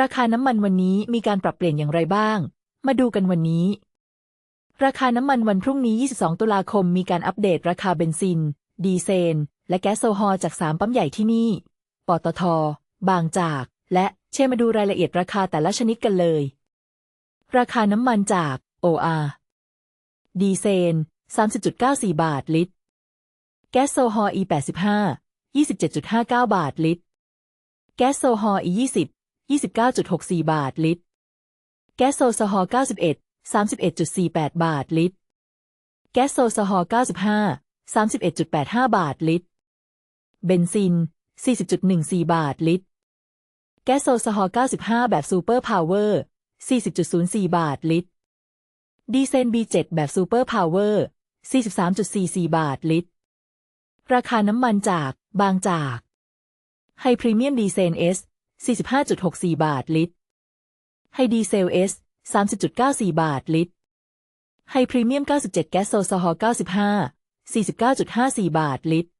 ราคาน้ำมันวันนี้มีการปรับเปลี่ยนอย่างไรบ้าง มาดูกันวันนี้ ราคาน้ำมันวันพรุ่งนี้ 22 ตุลาคม มีการอัปเดตราคาเบนซิน ดีเซล และแก๊สโซฮอลจาก 3 ปั๊มใหญ่ที่นี่ ปตท บางจาก และเชมาดูรายละเอียดราคาแต่ละชนิดกันเลย ราคาน้ำมันจาก OR ดีเซล 30.94 บาทลิตร แก๊สโซฮอล E85 27.59 บาทลิตร แก๊สโซฮอล E20 29.64 บาทลิตร แก๊สโซซฮอล91 31.48 บาทลิตร แก๊สโซซฮอล95 31.85 บาทลิตร เบนซิน 40.14 บาทลิตร แก๊สโซซฮอล95 แบบซูเปอร์พาวเวอร์ 40.04 บาทลิตร ดีเซล B7 แบบซูเปอร์พาวเวอร์ 43.44 บาทลิตร ราคาน้ำมันจากบางจากไฮพรีเมียมดีเซล S 45.64 บาทลิตร ไฮดีเซล S 30.94 บาทลิตร ไฮพรีเมียม 97 แก๊สโซซอฮอล95 49.54 บาทลิตร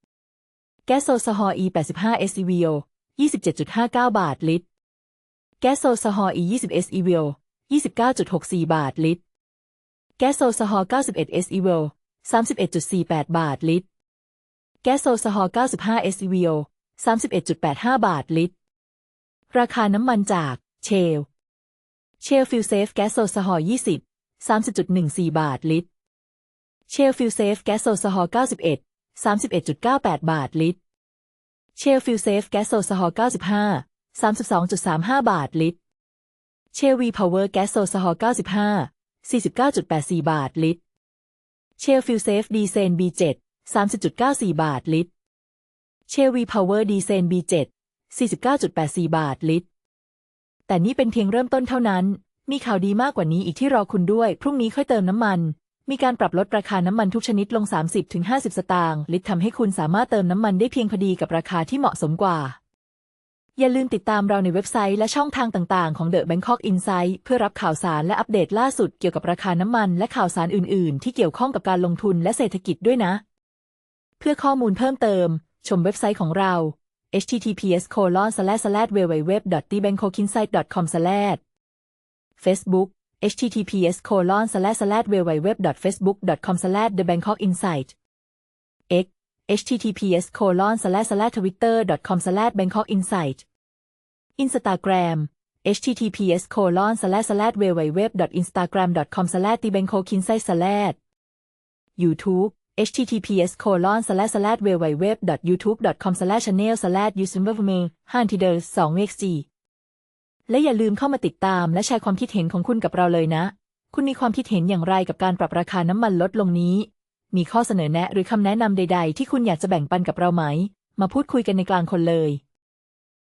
แก๊สโซซอฮอล E 85 SEVO 27.59 บาทลิตร แก๊สโซซอฮอล E 20 SEVO 29.64 บาทลิตร แก๊สโซซอฮอล91 SEVO 31.48 บาทลิตร แก๊สโซซอฮอล95 SEVO 31.85 บาทลิตร ราคาน้ำมันจากเชล เชลฟิลเซฟแก๊สโซซฮอล20 30.14 บาทลิตร เชลฟิลเซฟแก๊สโซซฮอล91 31.98 บาทลิตร เชลฟิลเซฟแก๊สโซซฮอล95 32.35 บาทลิตร เชลวีพาวเวอร์แก๊สโซซฮอล95 49.84 บาทลิตร เชลฟิลเซฟดีเซน B7 30.94 บาทลิตร เชลวีพาวเวอร์ดีเซน B7 49.84 บาทลิตร แต่นี่เป็นเพียงเริ่มต้นเท่านั้น มีข่าวดีมากกว่านี้อีกที่รอคุณด้วย พรุ่งนี้ค่อยเติมน้ำมัน มีการปรับลดราคาน้ำมันทุกชนิดลง 30-50 สตางค์ลิตรทำให้คุณสามารถเติมน้ำมันได้เพียงพอดีกับราคาที่เหมาะสมกว่า อย่าลืมติดตามเราในเว็บไซต์และช่องทางต่าง ๆ ของ The Bangkok Insight เพื่อรับข่าวสารและอัปเดตล่าสุดเกี่ยวกับราคาน้ำมันและข่าวสารอื่น ๆ ที่เกี่ยวข้องกับการลงทุนและเศรษฐกิจด้วยนะ เพื่อข้อมูลเพิ่มเติม ชมเว็บไซต์ของเรา https www t b a n k o k i n s i g h t com Facebook https www facebook com the bangkok insight x https twitter com bangkok insight Instagram https www instagram com the bangkok insight YouTube https www youtube com channel userverme 5 t i d e r 2 xg และอย่าลืมเข้ามาติดตามและแชร์ความคิดเห็นของคุณกับเราเลยนะ คุณมีความคิดเห็นอย่างไรกับการปรับราคาน้ำมันลดลงนี้ มีข้อเสนอแนะหรือคำแนะนำใด ๆ ที่คุณอยากจะแบ่งปันกับเราไหม มาพูดคุยกันในกลางคนเลย